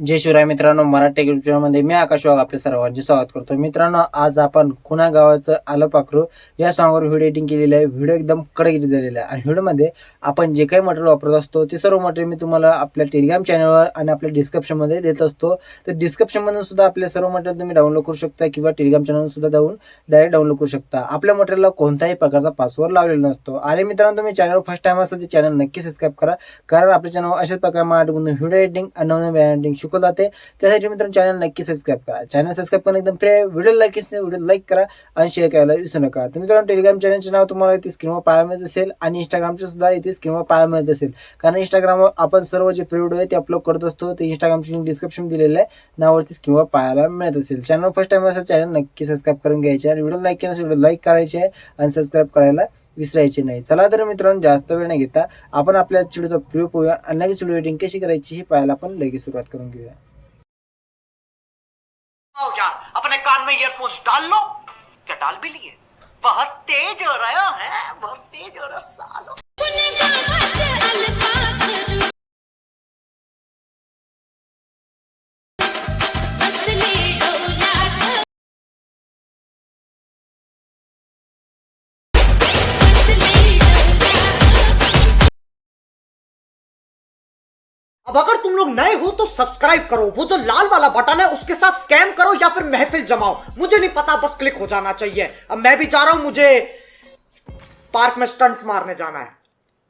जय शिवराय मित्रांनो मराठी मध्ये मी आकाश वाघ आपले सर्वांचे स्वागत करतो. मित्रांनो आज आपण खुना गावाचं आलं पाखरू. या सॉंगवर व्हिडिओ एडिटिंग केलेली आहे. व्हिडिओ एकदम कडक दिलेला आहे. आणि व्हिडिओमध्ये आपण जे काही मटेरियल वापरत असतो ते सर्व मटेरियल मी तुम्हाला आपल्या टेलिग्राम चॅनलवर आणि आपल्या डिस्क्रिप्शनमध्ये देत असतो. तर डिस्क्रिप्शनमधून सुद्धा आपले सर्व मटेरियल तुम्ही डाउनलोड करू शकता किंवा टेलिग्राम चॅनल सुद्धा जाऊन डायरेक्ट डाउनलोड करू शकता. आपल्या मटेरियलला कोणताही प्रकारचा पासवर्ड लावलेला नसतो. आणि मित्रांनो तुम्ही चॅनल फर्स्ट टाइम असेल तर चॅनल नक्की सबस्क्राईब करा. कारण आपल्या चॅनल अशाच प्रकारे मराठी व्हिडिओ एडिटिंग आणि नवीन एडिटिंग शिकवलं जाते. त्यासाठी मित्रांनो चॅनल नक्की सबस्क्राईब करा. चॅनल सबस्क्राईब करणं एकदम फ्री आहे. व्हिडिओ लाईक व्हिडिओ लाईक करा आणि शेअर करायला विसरू नका. तर मित्रांनो टेलिग्राम चॅनलचे नाव तुम्हाला इथे स्क्रीनवर पाहायला मिळत असेल आणि इंस्टाग्रामचे सुद्धा इथे स्क्रीनवर पाहायला मिळत असेल. कारण इंस्टाग्रामवर आपण सर्व जे व्हिडिओ आहे ते अपलोड करत असतो. ते इंस्टाग्रामची लिंक डिस्क्रिप्शन दिलेलं आहे. नावरती स्क्रीनवर पाहायला मिळत असेल. चॅनल फर्स्ट टाइम असेल चॅनल नक्की सबस्क्राईब करून घ्यायचे आणि व्हिडिओ लाईक केला व्हिडिओ लाईक करायचे आहे आणि सबस्क्राईब करायला विसरायचे नाही. चला तर मित्रांनो जास्त वेळ नाही घेता आपण आपल्या व्हिडिओचा प्रयोग पाहूया. आणि लगेच व्हिडिओ एडिटिंग कशी करायची हे पाहायला आपण लगेच सुरुवात करून घेऊया. आओ यार अपने कान में ईयरफोन्स डाल लो. क्या डाल भी लिए? बहुत तेज हो रहा है बहुत तेज हो रहा सालो। अब अगर तुम लोग नए हो तो सब्सक्राइब करो। वो जो लाल वाला बटन है, उसके साथ स्कैम करो या फिर महफिल जमाओ। मुझे नहीं पता, बस क्लिक हो जाना चाहिए। अब मैं भी जा रहा हूँ, मुझे पार्क में स्टंट्स मारने जाना है।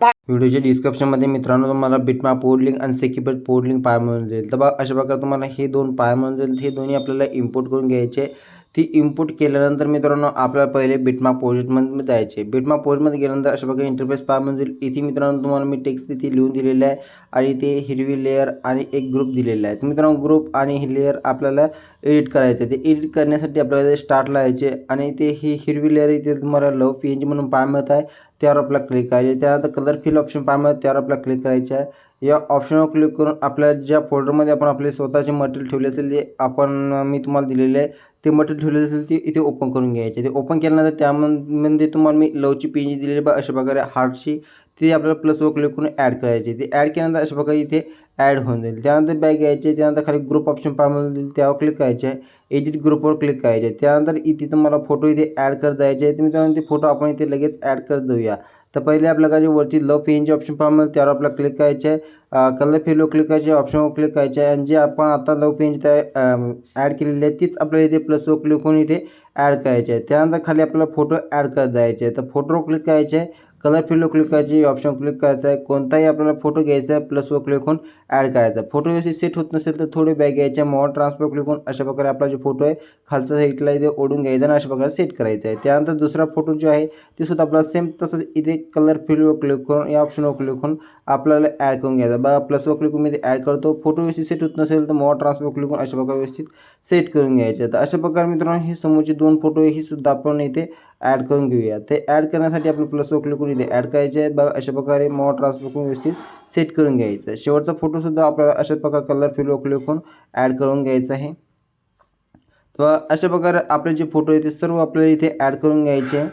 व्हिडिओच्या डिस्क्रिप्शनमध्ये मित्रांनो तुम्हाला बिटमॅप पोर्ट लिंक आणि सेक्युपेट पोर्ट लिंक पाहायला मिळून जाईल अशा प्रकारे तुम्हाला हे दोन पाहायला मिळून जाईल हे दोन्ही इम्पोर्ट करून घ्यायचे. ती इनपुट केल्यानंतर मित्रांनो आपल्याला पहिले बिटमा पोजिटमध्ये जायचे. बिटमा पोजिटमध्ये गेल्यानंतर अशा प्रकारे इंटरफेस पाहायला म्हणजे इथे मित्रांनो तुम्हाला मी टेक्स्ट इथे लिहून दिलेलं आहे आणि ते हिरवी लेअर आणि एक ग्रुप दिलेला आहे. मित्रांनो ग्रुप आणि ही लेअर आपल्याला एडिट करायचं आहे. ते एडिट करण्यासाठी आपल्याला स्टार्ट लावायचे आणि ते ही हिरवी लेअर इथे तुम्हाला लव पी एन जी म्हणून पाहायला मिळत आहे. त्यावर आपला क्लिक करायचे त्यानंतर कलर फिल ऑप्शन पाहायला मिळत त्यावर आपल्याला क्लिक करायचे आहे. या ऑप्शनवर क्लिक करून आपल्या ज्या फोल्डरमध्ये आपण आपले स्वतःचे मटेरियल ठेवले असेल ते आपण मी तुम्हाला दिलेले आहे ते मटेरियल ठेवलेलं असेल ते इथे ओपन करून घ्यायचे. ते ओपन केल्यानंतर त्यामध्ये तुम्हाला मी लवची पेन जी दिलेली बा अशा प्रकारे हार्टची. ते आपल्याला प्लसवर क्लिक करून ॲड करायची. ते ॲड केल्यानंतर अशा प्रकारे इथे ॲड होऊन जाईल. त्यानंतर बॅग घ्यायचे. त्यानंतर खाली ग्रुप ऑप्शन पाहायला त्यावर क्लिक करायचे. आहे एडिट ग्रुपवर क्लिक करायचे. त्यानंतर इथे तुम्हाला फोटो इथे ॲड करत जायचे. आहे तुम्ही त्यानंतर ते फोटो आपण इथे लगेच ॲड करत जाऊया. तर पहिले आपल्याला जे वरती लव पेनचे ऑप्शन पाहायला त्यावर आपल्याला क्लिक करायचे आहे. कलर फिलो क्लिक करायचे ऑप्शनवर क्लिक करायचे आहे. आणि जे आपण आता लव पेनची तयार ॲड केलेली आहे तीच आपल्याला इथे प्लसवर क्लिक करून इथे ॲड करायचे आहे. त्यानंतर खाली आपल्याला फोटो ॲड करत जायचे आहे. तर फोटोवर क्लिक करायचे आहे. कलर फिलो क्लिक करायची ऑप्शन क्लिक करायचा आहे. कोणताही आपल्याला फोटो घ्यायचा आहे प्लसवर क्लिक होऊन ॲड करायचा फोटो व्यवस्थित सेट होत नसेल तर थोडे बॅग घ्यायचे मॉड ट्रान्सफर क्लिक होऊन अशा प्रकारे आपला जो फोटो आहे खालचा साईडला इथे ओढून घ्यायचा आणि अशा प्रकारे सेट करायचा आहे. त्यानंतर दुसरा फोटो जो आहे ते सुद्धा आपला सेम तसंच इथे कलर फिलवर क्लिक करून या ऑप्शनवर क्लिक करून आपल्याला ॲड करून घ्यायचा बघा प्लसवर क्लिक करून मी ते ॲड करतो. फोटो व्यवस्थित सेट होत नसेल तर मॉड ट्रान्सफर क्लिक करून अशा प्रकारे व्यवस्थित सेट करून घ्यायचे तर अशा प्रकारे मित्रांनो हे समोरचे दोन फोटो ही सुद्धा आपण इथे ॲड करून घेऊया. ते ॲड करण्यासाठी आपलं प्लस क्लिक करून इथे ॲड करायचे आहेत. बघा अशा प्रकारे मॉड ट्रान्सफर करून व्यवस्थित सेट करून घ्यायचं. आहे शेवटचा फोटोसुद्धा आपल्याला अशा प्रकारे कलर फिल क्लिक करून ॲड करून घ्यायचा आहे. तर अशा प्रकारे आपले जे फोटो आहे ते सर्व आपल्याला इथे ॲड करून घ्यायचे आहे.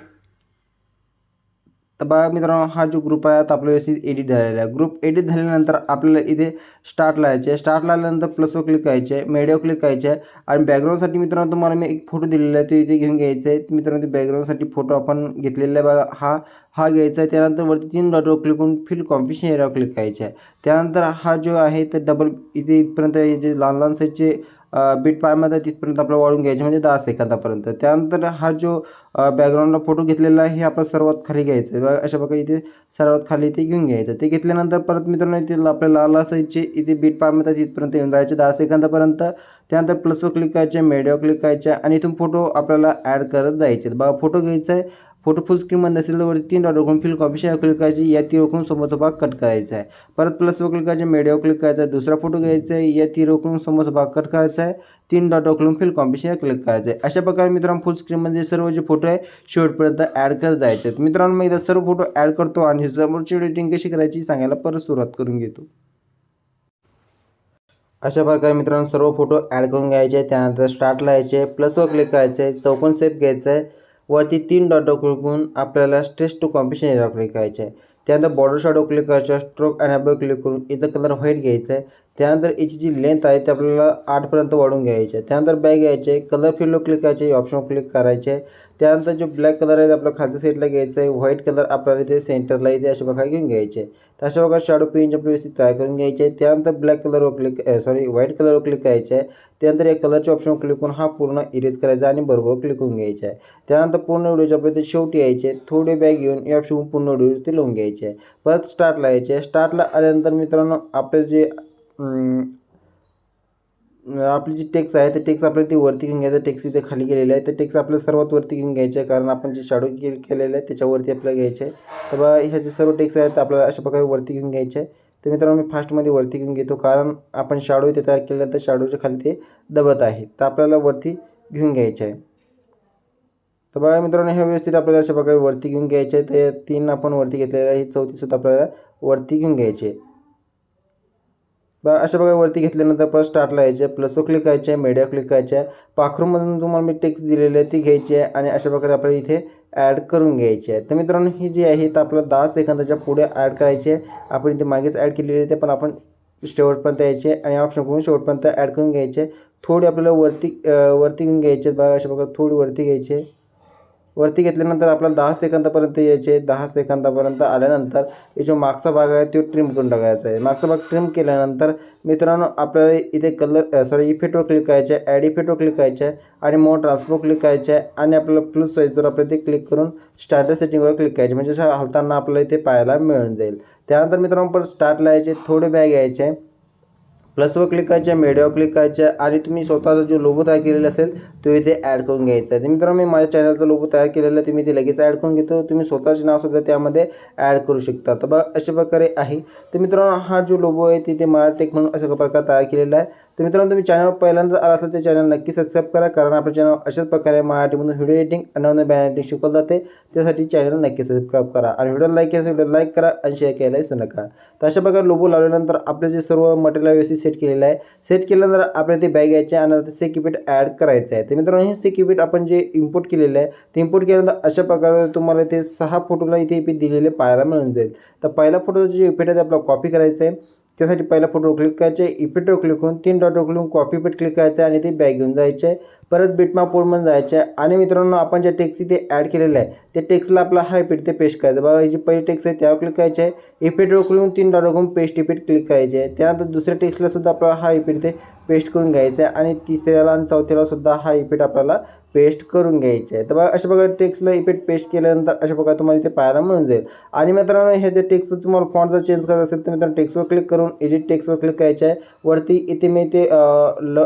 तर बघा मित्रांनो हा जो ग्रुप आहे आता आपला व्यवस्थित एडिट झालेला आहे. ग्रुप एडिट झाल्यानंतर आपल्याला इथे स्टार्ट लावायचे आहे. स्टार्ट लावल्यानंतर प्लसवर क्लिक करायचे आहे. मेडिओ क्लिक करायचे आहे. आणि बॅकग्राऊंडसाठी मित्रांनो तुम्हाला मी एक फोटो दिलेला आहे. तो इथे घेऊन घ्यायचा आहे. मित्रांनो ते बॅकग्राऊंडसाठी फोटो आपण घेतलेला आहे. बघा हा हा घ्यायचा आहे. त्यानंतर वरती तीन डॉटवर क्लिक करून फिल कॉम्पिशन एरियावर क्लिक करायचे आहे. त्यानंतर हा जो आहे तर डबल इथे इथपर्यंत जे लहान लहान साईजचे बीट पायमध्ये तिथपर्यंत आपलं वाढून घ्यायचे म्हणजे दहा सेकंदापर्यंत. त्यानंतर हा जो बॅकग्राऊंडला फोटो घेतलेला आहे हे आपण सर्वात खाली घ्यायचं आहे. बघा अशा प्रकारे इथे सर्वात खाली ते घेऊन घ्यायचं ते घेतल्यानंतर परत मित्रांनो इथे आपल्याला लाल असायचे इथे बीट पायमध्ये तिथपर्यंत येऊन जायचे दहा सेकंदापर्यंत. त्यानंतर प्लसवर क्लिक करायचे मेडिओ क्लिक करायचे आणि इथून फोटो आपल्याला ॲड करत जायचे बघा फोटो घ्यायचा आहे. फोटो फुल स्क्रीनमध्ये असेल तर वरती तीन डॉट रोखून फिल कॉपी क्लिक करायची. या ती रोखून समोरचा भाग कट करायचा आहे. परत प्लसवर क्लिक करायचे मेडिओ क्लिक करायचा आहे दुसरा फोटो घ्यायचा आहे. या ती रोखून समोरचा भाग कट करायचा आहे. तीन डॉट रोखून फिल कॉम्पिशन क्लिक करायचं आहे. अशा प्रकारे मित्रांनो फुल स्क्रीनमध्ये सर्व जे फोटो आहे शेवटपर्यंत ॲड करत जायचे आहेत. मित्रांनो मी इथं सर्व फोटो ॲड करतो आणि समोरची एडिटिंग कशी करायची सांगायला परत सुरुवात करून घेतो. अशा प्रकारे मित्रांनो सर्व फोटो ॲड करून घ्यायचे त्यानंतर स्टार्ट लावायचे प्लसवर क्लिक करायचं आहे. चौकोन सेप घ्यायचं आहे. वरती तीन डॉट क्लिकून आपल्याला stretch to composition area click करायचे. आहे त्यानंतर बॉर्डर शॅडो क्लिक करायचं स्ट्रोक आणि ॲबो क्लिक करून याचा कलर व्हाईट घ्यायचा आहे त्यानंतर याची जी लेंथ आहे ते आपल्याला आठपर्यंत वाढवून घ्यायची आहे. त्यानंतर बॅग घ्यायचे आहे कलर फिलो क्लिक करायचे ऑप्शन क्लिक करायचे. आहे त्यानंतर जो ब्लॅक कलर आहे आपल्या खालच्या साईडला घ्यायचा आहे. व्हाईट कलर आपल्याला इथे सेंटरला इथे अशा प्रकारे घेऊन घ्यायचे तर अशा प्रकारे शॅडो पेंज आपल्या व्यवस्थित तयार करून घ्यायचे आहे. त्यानंतर ब्लॅक कलरवर क्लिक सॉरी व्हाईट कलरवर क्लिक करायचे आहे. त्यानंतर या कलरच्या ऑप्शन क्लिक करून हा पूर्ण इरेज करायचा आणि बरोबर क्लिक करून घ्यायचा आहे. त्यानंतर पूर्ण व्हिडिओच्या आपल्या ते शेवटी यायचे थोडे बॅग घेऊन या ऑप्शन पूर्ण व्हिडिओ ते लावून घ्यायचे आहे. परत स्टार्टला यायचे आहे. स्टार्टला आल्यानंतर मित्रांनो आपले जे आपली जी टेक्स आहे ते टेक्स आपल्याला ती वरती घेऊन घ्यायचं. टेक्स इथे खाली गेलेलं आहे. ते टेक्स आपल्याला सर्वात वरती घेऊन घ्यायचं आहे. कारण आपण जे शॅडो के केलेलं आहे त्याच्यावरती आपल्याला घ्यायचे आहे. तर बा ह्या जे सर्व टेक्स आहेत आपल्याला अशा प्रकारे वरती घेऊन घ्यायचे आहे. तर मित्रांनो मी फास्टमध्ये वरती घेऊन घेतो. कारण आपण शाडो इथे तयार केलेलं तर शाडोच्या खाली ते दबत आहे. तर आपल्याला वरती घेऊन घ्यायचे आहे. तर बघा मित्रांनो हे व्यवस्थित आपल्याला अशा प्रकारे वरती घेऊन घ्यायचे आहे. तर तीन आपण वरती घेतलेलं आहे. ही चौथीसुद्धा आपल्याला वरती घेऊन घ्यायची आहे. अशा प्रकारे वरती घेतल्यानंतर परत स्टार्टला यायचे. प्लसवर क्लिक करायचे आहे मीडिया क्लिक करायचे. आहे पाखरूमधून तुम्हाला मी टेक्स्ट दिलेली आहे ती घ्यायची आहे आणि अशा प्रकारे आपल्याला इथे ॲड करून घ्यायची आहे. तर मित्रांनो ही जी आहे तर आपल्याला दहा सेकंदाच्या पुढे ॲड करायची. आहे आपण इथे मागेच ॲड केलेली आहे ते पण आपण शेवटपर्यंत यायचे आणि ऑप्शन करून शेवटपर्यंत ॲड करून घ्यायचे. थोडी आपल्याला वरती वरती घेऊन घ्यायचे बघा अशा प्रकारे थोडी वरती घ्यायची. आहे वरती घेतल्यानंतर आपल्याला दहा सेकंदापर्यंत यायचे दहा सेकंदापर्यंत आल्यानंतर हे जो मागचा भाग आहे तो ट्रिम करून टाकायचा आहे. मागचा भाग ट्रिम केल्यानंतर मित्रांनो आपल्याला इथे कलर सॉरी इफेक्टवर क्लिक करायचे आहे. ॲड इफेक्टवर क्लिक करायचे आहे. आणि मोर ट्रान्सफर क्लिक करायचे आहे. आणि आपल्याला प्लस साईजवर आपल्याला ते क्लिक करून स्टार्टर सेटिंगवर क्लिक करायचे म्हणजे हलताना आपल्याला इथे पाहायला मिळून जाईल. त्यानंतर मित्रांनो पण स्टार्टला यायचे थोडे बॅग यायचे आहे. प्लसवर क्लिक करायचे मेडिओ क्लिक करायचे आणि तुम्ही स्वतःचा जो लोगो तयार केलेला असेल तो इथे ॲड करून घ्यायचा आहे. तर मित्रांनो मी माझ्या चॅनलचा लोगो तयार केलेला आहे तुम्ही ते लगेच ॲड करून घेतो. तुम्ही स्वतःचे नावसुद्धा त्यामध्ये ॲड करू शकता. तर बघा अशा प्रकारे आहे. तर मित्रांनो हा जो लोगो आहे तिथे मराठेक म्हणून अशा प्रकारे तयार केलेला आहे. तर मित्रांनो तुम्ही चॅनल पहिल्यांदा आला असेल तर चॅनल नक्की सबस्क्राईब करा कारण आपल्या चॅनल अशाच प्रकारे मराठीमधून व्हिडिओ एडिटिंग आणि नवीन बॅन एडिटिंग शिकवलं जाते. त्यासाठी चॅनल नक्की सबस्क्राईब करा आणि व्हिडिओ लाईक केला व्हिडिओ लाईक करा आणि शेअर करायला विसरू नका. तर अशा प्रकारे लोबो लावल्यानंतर आपले जे सर्व मटेरियल व्यवस्थित सेट केलेलं आहे सेट केल्यानंतर आपल्याला ते बॅग यायचे आणि आता सेक्युपिट ॲड करायचं आहे. तर मित्रांनो हे सेक्युपिट आपण जे इम्पोर्ट केलेलं आहे ते इम्पोर्ट केल्यानंतर अशा प्रकारे तुम्हाला ते सहा फोटोला इथे इथे दिलेले पाहायला मिळून जाईल. तर पहिला फोटो जे इफेक्ट आहे ते आपला कॉपी करायचं आहे. त्यासाठी पहिला फोटो क्लिक करायचे इफेक्टवर क्लिक करून तीन डॉटवर क्लिक करून कॉपी पेट क्लिक करायचं आहे आणि ते बॅग घेऊन जायचे परत बिटमाप पोर्टमध्ये जायचं आहे आणि मित्रांनो आपण ज्या टेक्सी इथे ॲड केलेलं आहे त्या टेक्सला आपला हा इफेक्ट ते पेस्ट करायचं. बघा जी पहिली टेक्स आहे त्यावर क्लिक करायचे आहे. इफेक्टवर क्लिक करून तीन डॉटवर करून पेस्ट इफेक्ट क्लिक करायचे आहे. त्यानंतर दुसऱ्या टेक्सला सुद्धा आपला हा इफेक्ट ते पेस्ट करून घ्यायचा आहे. आणि तिसऱ्याला आणि चौथ्याला सुद्धा हा इफेक्ट आपल्याला पेस्ट करून घ्यायचे आहे. तर बघा अशा प्रकारे टेक्स्टला इफेक्ट पेस्ट केल्यानंतर अशा प्रकारे तुम्हाला इथे पाहायला मिळून जाईल. आणि मित्रांनो हे जे टेक्स्ट तुम्हाला फॉन्ट जर चेंज करायचं असेल तर मित्रांनो टेक्स्टवर क्लिक करून एडिट टेक्स्टवर क्लिक करायचं आहे. वरती इथे मी ते ल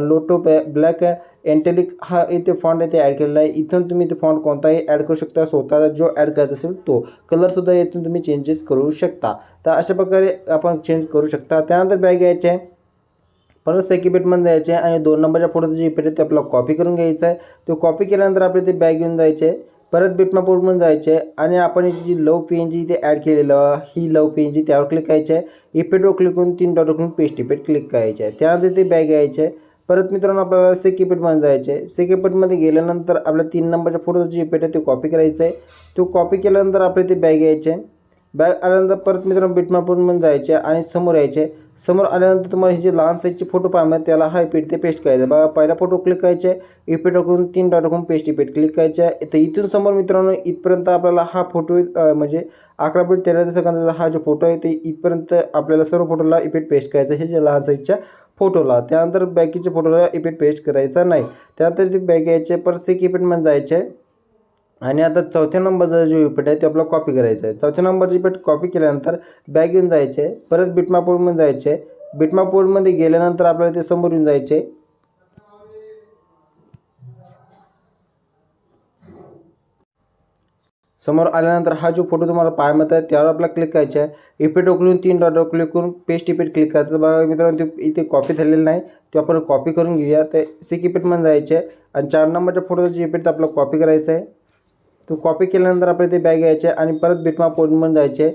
लोटो ब्लॅक एंटेलिक हा इथे फॉन्ट इथे ॲड केलेला आहे. इथून तुम्ही ते फॉन्ट कोणताही ॲड करू शकता स्वतःला जो ॲड करायचा असेल तो. कलरसुद्धा इथून तुम्ही चेंजेस करू शकता. तर अशा प्रकारे आपण चेंज करू शकता. त्यानंतर बॅग घ्यायचे आहे. परत सेक्युपेटमध्ये जायचे आहे आणि दोन नंबरच्या फोटोचं जे इफेक्ट आहे ते आपल्याला कॉपी करून घ्यायचं आहे. तो कॉपी केल्यानंतर आपले ते बॅग घेऊन जायचे आहे. परत बिटमा पोर्टमध्ये जायचे आहे. आणि आपण याची जी लव पी एन जी इथे ॲड केलेलं ही लव पी एन जी त्यावर क्लिक करायचे आहे. इफेक्टवर क्लिक करून तीन डॉट करून पेस्ट इफेक्ट क्लिक करायचे आहे. त्यानंतर ते बॅग यायचे आहे. परत मित्रांनो आपल्याला सेक्युपेटमध्ये जायचे आहे सेक्युपेटमध्ये गेल्यानंतर आपल्या तीन नंबरच्या फोटोचं जे पेट आहे ते कॉपी करायचं आहे तो कॉपी केल्यानंतर आपले ते बॅग यायचे. आहे बॅग आल्यानंतर परत मित्रांनो बिटमापूरमध्ये जायचे आणि समोर यायचे. समोर आल्यानंतर तुम्हाला हे जे लहान साईजचे फोटो पाहिजे त्याला हा इफेक्ट ते पेस्ट करायचं. बघा पहिला फोटो क्लिक करायचे. इपेट टाकून तीन डॉट टाकून पेस्ट इपेट क्लिक करायचे. तर इथून समोर मित्रांनो इथपर्यंत आपल्याला हा फोटो म्हणजे अकरा पॉईंट तेरा सेकंदाचा हा जो फोटो आहे ते इथपर्यंत आपल्याला सर्व फोटोला इपेट पेस्ट करायचं. हे जे लहान साईजच्या फोटोला. त्यानंतर बॅकीच्या फोटोला इफेक्ट पेस्ट करायचा नाही. त्यानंतर ते बॅग यायचे परत सेक इफेक्टमध्ये जायचे. आणि आता चौथ्या नंबरचा जो इफेक्ट आहे तो आपला कॉपी करायचा आहे. चौथ्या नंबरची इफेक्ट कॉपी केल्यानंतर बॅग येऊन जायचे. परत बिटमापूरमध्ये जायचे. आहे गेल्यानंतर आपल्याला ते समोर येऊन जायचे. समोर आल्यानंतर हा जो फोटो तुम्हाला पाहायला मिळत आहे त्यावर आपल्याला क्लिक करायचा आहे इफेक्ट उकलून तीन डॉट क्लिक करून पेस्ट इफेक्ट क्लिक करायचं. तर बघा मित्रांनो ते इथे कॉपी झालेलं नाही. ते आपण कॉपी करून घेऊया. तर सिक इफेक्टमध्ये जायचे. आहे आणि चार नंबरच्या फोटोचा जे तर आपल्याला कॉपी करायचा आहे तो कॉपी केल्यानंतर आपल्याला ते बॅग यायचे आणि परत बिटमा पोर्टमध्ये जायचे.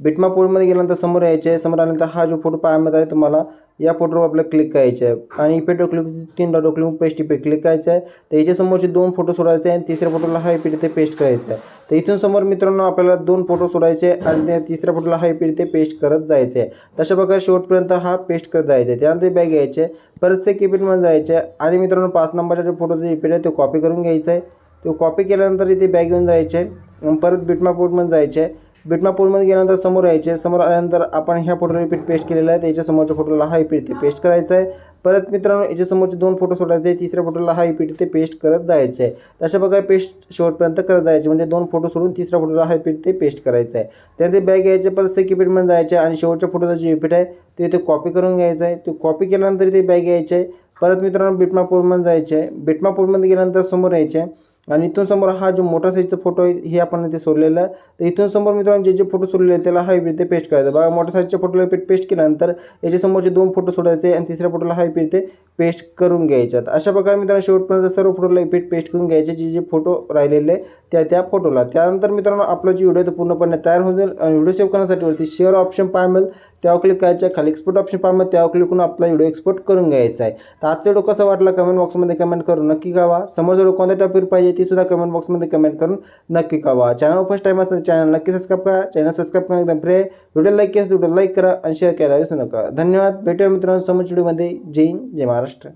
बिटमा पोर्टमध्ये गेल्यानंतर समोर यायचे. समोर आल्यानंतर हा जो फोटो पाहायला मिळत आहे तुम्हाला या फोटोवर आपल्याला क्लिक करायचं आहे आणि इफेक्ट क्लिक तीन डॉट क्लिक पेस्ट इपे क्लिक करायचं आहे तर याच्यासमोरचे दोन फोटो सोडायचे आहे आणि तिसऱ्या फोटोला हा इफेक्ट ते पेस्ट करायचं आहे तर इथून समोर मित्रांनो आपल्याला दोन फोटो सोडायचे आणि त्या तिसऱ्या फोटोला हा इफेक्ट ते पेस्ट करत जायचं आहे तशा प्रकारे शेवटपर्यंत हा पेस्ट करत जायचा आहे त्यानंतर बॅग घ्यायचे परत ते इफेक्टमध्ये जायचे. आणि मित्रांनो पाच नंबरचा जो फोटोचा इफेक्ट आहे तो कॉपी करून घ्यायचा आहे तो कॉपी केल्यानंतर इथे बॅग घेऊन जायचे. आहे परत बिटमा पोर्टमध्ये जायचे. आहे बिटमापूरमध्ये गेल्यानंतर समोर यायचे. समोर आल्यानंतर आपण ह्या फोटोला रिपीट पेस्ट केलेला आहे. त्याच्या समोरच्या फोटोला हा रिपीट ते पेस्ट करायचा आहे. परत मित्रांनो याच्या समोरचे दोन फोटो सोडायचे तिसऱ्या फोटोला हा रिपीट ते पेस्ट करत जायचं आहे. तशा प्रकारे पेस्ट शेवटपर्यंत करत जायचे. म्हणजे दोन फोटो सोडून तिसऱ्या फोटोला हा रिपीट ते पेस्ट करायचं आहे. त्यानंतर बॅग घ्यायचे परत से मध्ये जायचे आणि शेवटच्या फोटोचा जे रिपीट आहे ते इथे कॉपी करून घ्यायचं आहे. ते कॉपी केल्यानंतर ते बॅग यायचे परत मित्रांनो बिटमा पोर्टमध्ये जायचे आहे. बिटमा पोर्टमध्ये गेल्यानंतर समोर यायचे आहे. आणि इथून समोर हा जो मोठा साईजचा फोटो आहे हे आपण इथे सोडलेला आहे. तर इथून समोर मित्रांनो जे जे फोटो सोडलेले आहेत त्याला हा इथे पेस्ट करायचा बघा मोठ्या साईजच्या फोटोला इफेक्ट पेस्ट केल्यानंतर याच्यासमोरचे दोन फोटो सोडायचे आणि तिसऱ्या फोटोला हा इथे ते पेस्ट करून घ्यायच्यात अशा प्रकारे मित्रांनो शेवटपर्यंत सर्व फोटोला इफेक्ट पेस्ट करून घ्यायचे जे जे फोटो राहिलेले त्या त्या फोटोला. त्यानंतर मित्रांनो आपला जी व्हिडिओ तो पूर्णपणे तयार होऊन जाईल. आणि व्हिडिओ सेव्ह करण्यासाठी वरती शेअर ऑप्शन पाहायला मिळेल. त्यावर क्लिक करायचं खाली एक्सपोर्ट ऑप्शन पाहायला मिळेल. त्यावर क्लिक करून आपला व्हिडिओ एक्सपोर्ट करून घ्यायचा आहे. तर आजचा व्हिडिओ कसा वाटला कमेंट बॉक्समध्ये कमेंट करून नक्की कळवा. समोर व्हिडिओ कोणत्या टॉपिक पाहिजे ती सुद्धा कमेंट बॉक्समध्ये कमेंट करून नक्की कळवा. चॅनल फर्स्ट टाईम असेल चॅनल नक्की सबस्क्राईब करा. चॅनल सबस्क्राईब करणं एकदम फ्रे व्हिडिओ लाईक केला व्हिडिओ लाईक करा आणि शेअर करायला विसरू नका. धन्यवाद. भेटूया मित्रांनो समोर व्हिडिओमध्ये जय हिंद. जय महाराष्ट्र.